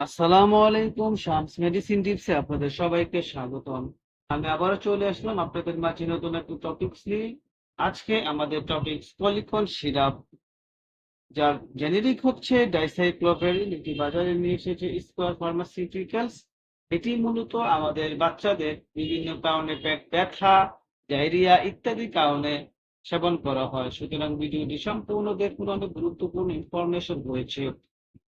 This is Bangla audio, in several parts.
আসসালামু আলাইকুম, শামস মেডিসিন টিপসে আপনাদের সবাইকে স্বাগতম। আমি আবারও চলে আসলাম আপনাদের মাঝে নতুন একটি টপিকস নিয়ে। আজকে আমাদের টপিকস পলিকন সিরাপ যার জেনেরিক হচ্ছে ডাইসাইক্লোভেরিন এটি বাজারে নিয়ে এসেছে স্কোয়ার ফার্মাসিউটিক্যালস এটি মূলত আমাদের বাচ্চাদের বিভিন্ন কারণে পেট ব্যথা, ডায়রিয়া ইত্যাদি কারণে সেবন করা হয়। সুতরাং ভিডিওটি সম্পূর্ণ দেখুন, অনেক গুরুত্বপূর্ণ ইনফরমেশন রয়েছে।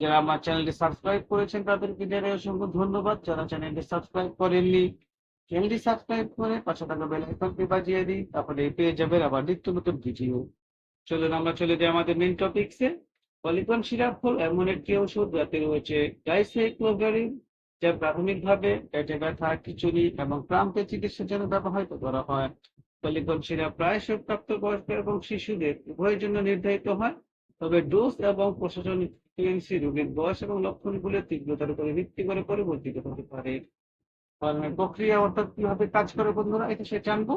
যারা আমার চ্যানেলটি সাবস্ক্রাইব করেছেন, তাদেরকে জানাই অসংখ্য ধন্যবাদ। যারা চ্যানেলটি সাবস্ক্রাইব করেননি চ্যানেলটি সাবস্ক্রাইব করে পাশে থাকা বেল আইকনটি বাজিয়ে দিই তারপরে পেয়ে যাবেন আবার নিত্য নতুন ভিডিও চলুন আমরা চলে যাই আমাদের মেন টপিকসে পলিকন সিরাপ হল এমন একটি ওষুধ যাতে রয়েছে ডাইসাইক্লোভেরিন যা প্রাথমিকভাবে পেটে ব্যথা খিচুড়ি এবং ক্রাম্পের চিকিৎসার জন্য ব্যবহৃত করা হয়। পলিকন সিরাপ প্রায়শই প্রাপ্তবয়স্ক এবং শিশুদের উভয়ের জন্য নির্ধারিত হয়, তবে ডোজ এবং প্রশাসনিক টিএমসি রোগীর বয়স এবং লক্ষণগুলোর তীব্রতার উপরে ভিত্তি করে পরিবর্তিত হতে পারে। প্রক্রিয়া অর্থাৎ কীভাবে কাজ করে বন্ধুরা এটা সে জানব।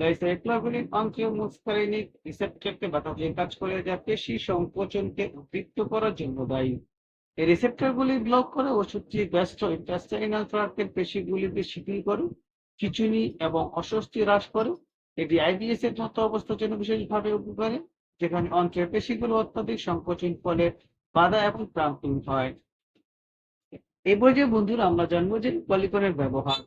ডাইসাইক্লোভিরিন অঙ্কীয় মুস্কারিনিক রিসেপ্টরকে বাধা দিয়ে কাজ করে যা পেশি সংকোচনকে উদ্দীপ্ত করার জন্য দায়ী। এই রিসেপ্টরগুলি ব্লক করে ওষুধটি গ্যাস্ট্রো ইন্টাস্টাইনাল ট্রাক্টের পেশিগুলিকে শিথিল করে খিচুনি এবং অস্বস্তি হ্রাস করে। এটি আইবিএস এর মতো অবস্থার জন্য বিশেষভাবে উপকারী, যেখানে অন্ত্রের পেশিগুলো অত্যাধিক সংকোচন ফলে বাধা এবং ক্রাম্পিং হয়। এই পর্যায়ে বন্ধুরা, আমরা জানব যে পলিকনের ব্যবহার।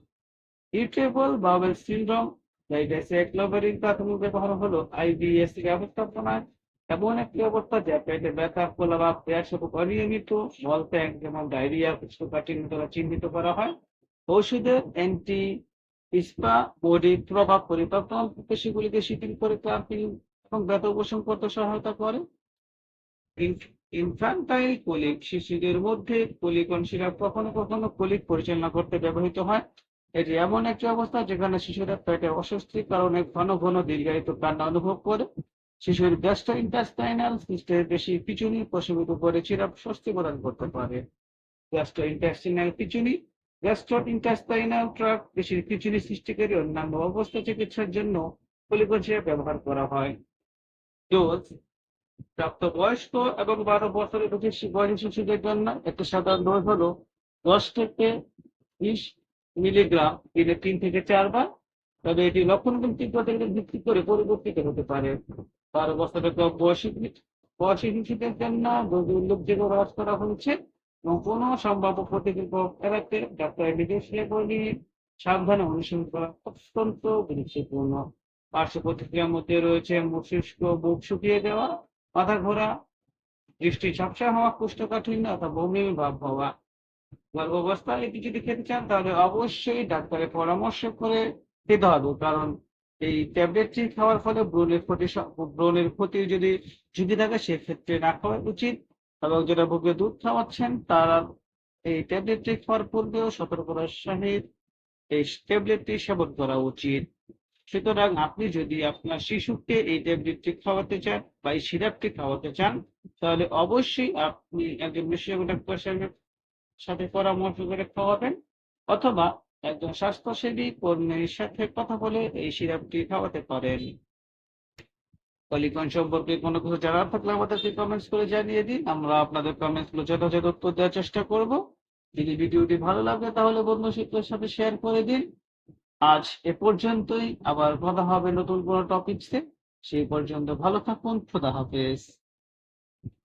ইউটেবল বাউল সিনড্রোম ডাইডাইসাইক্লোভেরিন প্রাথমিক ব্যবহার হলো আইবিএস ব্যবস্থাপনায়। এমন একটি অবস্থা যা পেটে ব্যথা ফোলা বা পেয়ার স্বরূপ অনিয়মিত, মল ত্যাগ যেমন ডায়রিয়া কোষ্ঠকাঠিন্য দ্বারা চিহ্নিত করা হয়, ঔষধের অ্যান্টি ইস্পা বডি প্রভাব পরিবর্তন পেশিগুলিকে শিথিল করে ক্লাম্পিং এবং ব্যথা উপশম করতে সহায়তা করে। ইনফ্যান্টাইল কোলিক শিশুদের মধ্যে কোলিকন সিরাপ কখনো কখনো কোলিক পরিচালনা করতে ব্যবহৃত হয়। এটি এমন একটি অবস্থা যেখানে শিশুরা পেটে অস্বস্তির কারণে ঘন ঘন দীর্ঘায়িত কান্না অনুভব করে। শিশুর গ্যাস্ট্রো ইন্টাস্টাইনাল সিস্টেমের বেশি পিছুনি প্রসবিত করে সিরাপ স্বস্তি প্রদান করতে পারে। গ্যাস্ট্রো ইন্টাস্টাইনাল পিছুনি গ্যাস্ট্রো ইন্টাস্টাইনাল ট্রাক বেশির পিছুনি সৃষ্টিকারী অন্যান্য অবস্থা চিকিৎসার জন্য সিরাপ ব্যবহার করা হয়। ডোজ প্রাপ্তবয়স্ক এবং বারো বছরের বেশি বয়সী শিশুদের জন্য একটি সাধারণ ডোজ হলো দশ থেকে বিশ মিলিগ্রাম দিনে তিন থেকে চারবার। তবে এটি লক্ষণগুণ তীব্রতার উপর ভিত্তি করে পরিবর্তিত হতে পারে। বারো বছরের কম বয়সী বয়সী শিশুদের জন্য উল্লেখযোগ্য হ্রাস করা হয়েছে এবং কোনো সম্ভাব্য প্রতিকূল এড়াতে ডাক্তার নির্দেশিয়া বলি সাবধানে অনুসরণ করা অত্যন্ত গুরুত্বপূর্ণ। পার্শ্ব প্রতিক্রিয়ার মধ্যে রয়েছে মস্তিষ্ক বুক শুকিয়ে দেওয়া মাথা ঘোরা, দৃষ্টি ঝাপসা হওয়া, কোষ্ঠকাঠিন্য অথবা বমি ভাব হওয়া। গর্ভাবস্থায় এটি যদি খেতে চান, তাহলে অবশ্যই ডাক্তারের পরামর্শ করে খেতে হবে, কারণ এই ট্যাবলেটটি খাওয়ার ফলে ব্রণের ক্ষতি ব্রণের ক্ষতির যদি ঝুঁকি থাকে, সেক্ষেত্রে না খাওয়া উচিত। এবং যারা বুকে দুধ খাওয়াচ্ছেন, তারা এই ট্যাবলেটটি খাওয়ার পূর্বেও সতর্কতার সহিত এই ট্যাবলেটটি সেবন করা উচিত। সুতরাং আপনি যদি আপনার শিশুকে এই ট্যাবলেটটি খাওয়াতে চান বা এই সিরাপটি খাওয়াতে চান, তাহলে অবশ্যই আপনি একজন বিশেষজ্ঞ ডাক্তার সাহেবের সাথে পরামর্শ করে খাওয়াবেন অথবা একজন স্বাস্থ্যসেবী কর্মীর সাথে কথা বলে এই সিরাপটি খাওয়াতে পারেন। কলিকন সম্পর্কে কোনো কিছু জানার থাকলে আমাদেরকে কমেন্টস করে জানিয়ে দিন। আমরা আপনাদের কমেন্টসগুলো যথাযথ উত্তর দেওয়ার চেষ্টা করব। যদি ভিডিওটি ভালো লাগে তাহলে বন্ধুদের সাথে শেয়ার করে দিন। আজ এ পর্যন্তই। আবার কথা হবে নতুন কোনো টপিকসে সেই পর্যন্ত ভালো থাকুন। খোদা হাফেজ।